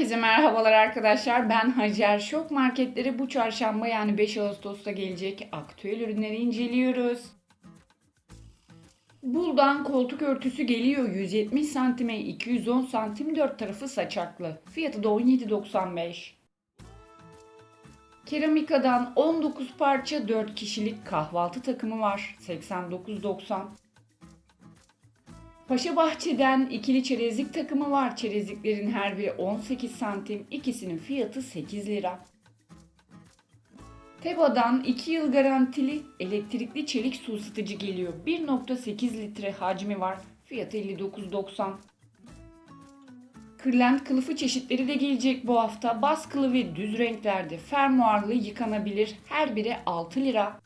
Herkese merhabalar arkadaşlar. Ben Hacer. Şok marketleri bu çarşamba yani 5 Ağustos'ta gelecek aktüel ürünleri inceliyoruz. Buldan koltuk örtüsü geliyor. 170 santime 210 santim 4 tarafı saçaklı. Fiyatı da 17.95. Keramikadan 19 parça 4 kişilik kahvaltı takımı var. 89.90. Paşa Bahçe'den ikili çerezlik takımı var. Çerezliklerin her biri 18 santim. İkisinin fiyatı 8 lira. Teba'dan 2 yıl garantili elektrikli çelik su ısıtıcı geliyor. 1.8 litre hacmi var. Fiyatı 59.90. Kırlent kılıfı çeşitleri de gelecek bu hafta. Baskılı ve düz renklerde fermuarlı yıkanabilir. Her biri 6 lira.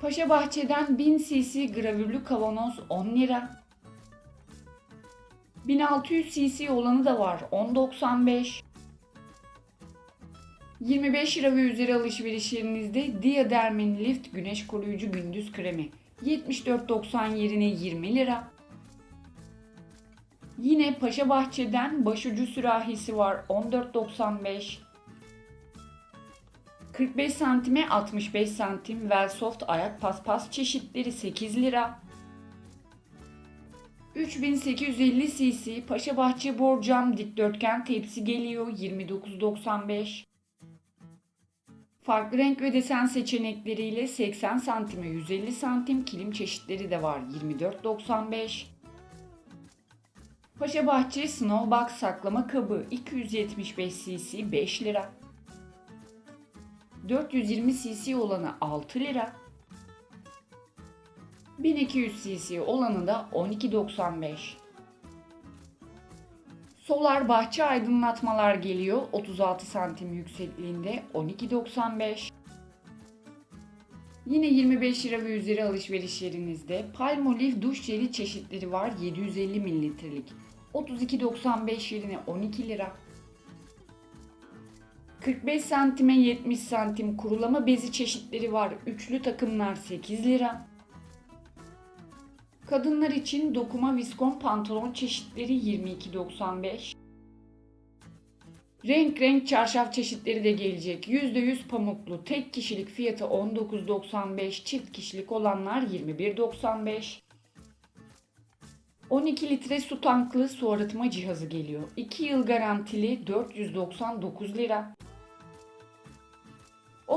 Paşa Bahçe'den 1000 cc gravürlü kavanoz 10 lira. 1600 cc olanı da var 10.95. 25 lira ve üzeri alışverişlerinizde Diadermin Lift Güneş Koruyucu Gündüz Kremi 74.90 yerine 20 lira. Yine Paşa Bahçe'den başucu sürahisi var 14.95. 45 santime 65 santim Velsoft ayak paspas çeşitleri 8 lira. 3850 cc Paşabahçe borcam dikdörtgen tepsi geliyor 29.95. Farklı renk ve desen seçenekleriyle 80 santime 150 santim kilim çeşitleri de var 24.95. Paşabahçe Snowbox saklama kabı 275 cc 5 lira. 420 cc olanı 6 lira. 1200 cc olanı da 12.95. Solar bahçe aydınlatmalar geliyor 36 santim yüksekliğinde 12.95. Yine 25 lira ve üzeri alışverişlerinizde Palmolive duş jeli çeşitleri var 750 mililitrelik. 32.95 yerine 12 lira. 45 santime 70 santim kurulama bezi çeşitleri var. Üçlü takımlar 8 lira. Kadınlar için dokuma viskon pantolon çeşitleri 22.95. Renk renk çarşaf çeşitleri de gelecek. %100 pamuklu tek kişilik fiyatı 19.95, çift kişilik olanlar 21.95. 12 litre su tanklı su arıtma cihazı geliyor. 2 yıl garantili 499 lira.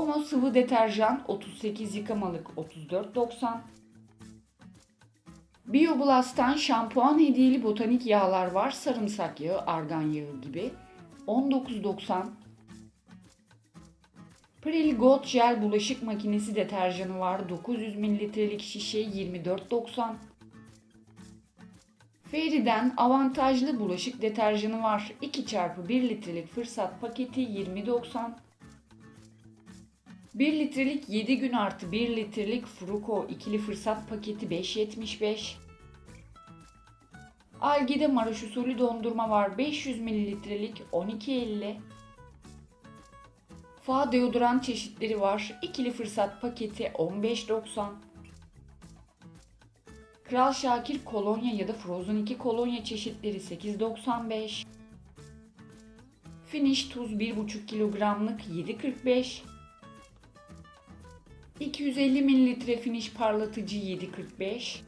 Omo sıvı deterjan 38 yıkamalık 34.90. Bioblast'tan şampuan hediyeli botanik yağlar var. Sarımsak yağı, argan yağı gibi. 19.90. Pril Gold Jel bulaşık makinesi deterjanı var. 900 mililitrelik şişe 24.90. Fairy'den avantajlı bulaşık deterjanı var. 2 çarpı 1 litrelik fırsat paketi 20.90. 1 litrelik 7 gün artı 1 litrelik Fruko ikili fırsat paketi 5.75. Algide Maraş usulü dondurma var 500 mililitrelik 12.50. Fa deodorant çeşitleri var. İkili fırsat paketi 15.90. Kral Şakir kolonya ya da Frozen 2 kolonya çeşitleri 8.95. Finish tuz 1,5 kilogramlık 7.45. 250 mililitre finish parlatıcı 7.45.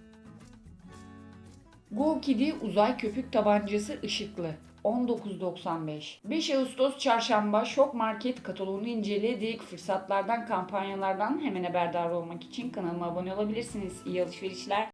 Go Kidi uzay köpük tabancası ışıklı 19.95. 5 Ağustos çarşamba Şok Market kataloğunu inceledik. Fırsatlardan, kampanyalardan hemen haberdar olmak için kanalıma abone olabilirsiniz. İyi alışverişler.